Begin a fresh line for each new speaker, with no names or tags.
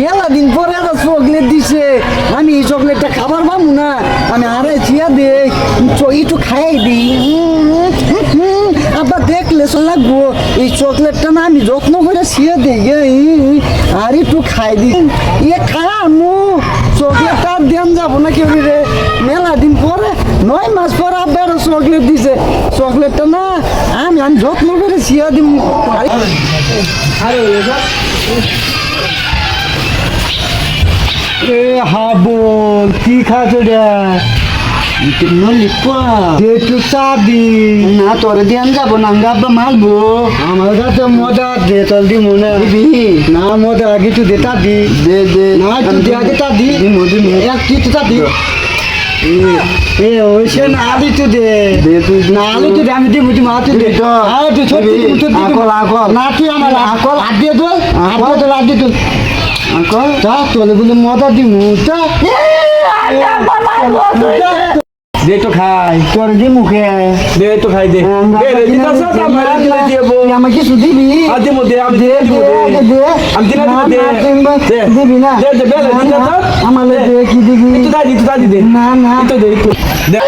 মেলা দিন পরে একটা চকলেট দিছে আমি এই চকলেটটা খাবার পাবো না আমি আরে চিয়া দে একটু খাই দিই আবার দেখলে লাগবো এই চকলেটটা না আমি যত্ন করে চিয়া দিই গে আর একটু খাই দিই ইয়ে খামু চকলেটটা আর দেন যাব না কেউ রে মেলা দিন পরে নয় মাস পরে আবার চকলেট দিছে চকলেটটা না আমি আমি যত্ন করে চিয়া দিম
আরে
এ হাবল কি খাচ্ছ রে? একটু চা দি
না তোরে দিয়ান যাব না গাব্বা মারবো
আমার কাছে মজা দে তোর দি মনে
দিবি?
না মজা আগে তুই দি।
দে দে। না তুই দে আগে
তা দি। এক তুই তা দি। এ ওইসে না আলি তুই দে।
দে তুই না আলি তুই
দে আমি দিব তুই মা তুই দে আরে তুই ছোট আকল
আকল।
না তুই আমার আকল। হাত দিয়ে দোল হাত দিয়ে হাত দিয়ে
আকল
তা তোলে বলে মজা দি মুটা
দে তো খাই
তোর দি মুখে
দে তো খাই দে দে দে দিতা সব আমার দিলে দেবো
আমাকে কিছু দিবি আর
দেবো দে আমি দে দিব দে
দে আমি দিলে দিব দে দে দিবি না দে
দে বেলে দিতা সব
আমার দে কি দিবি তো
দাদি তো দাদি দে
না না তো
দে তো দে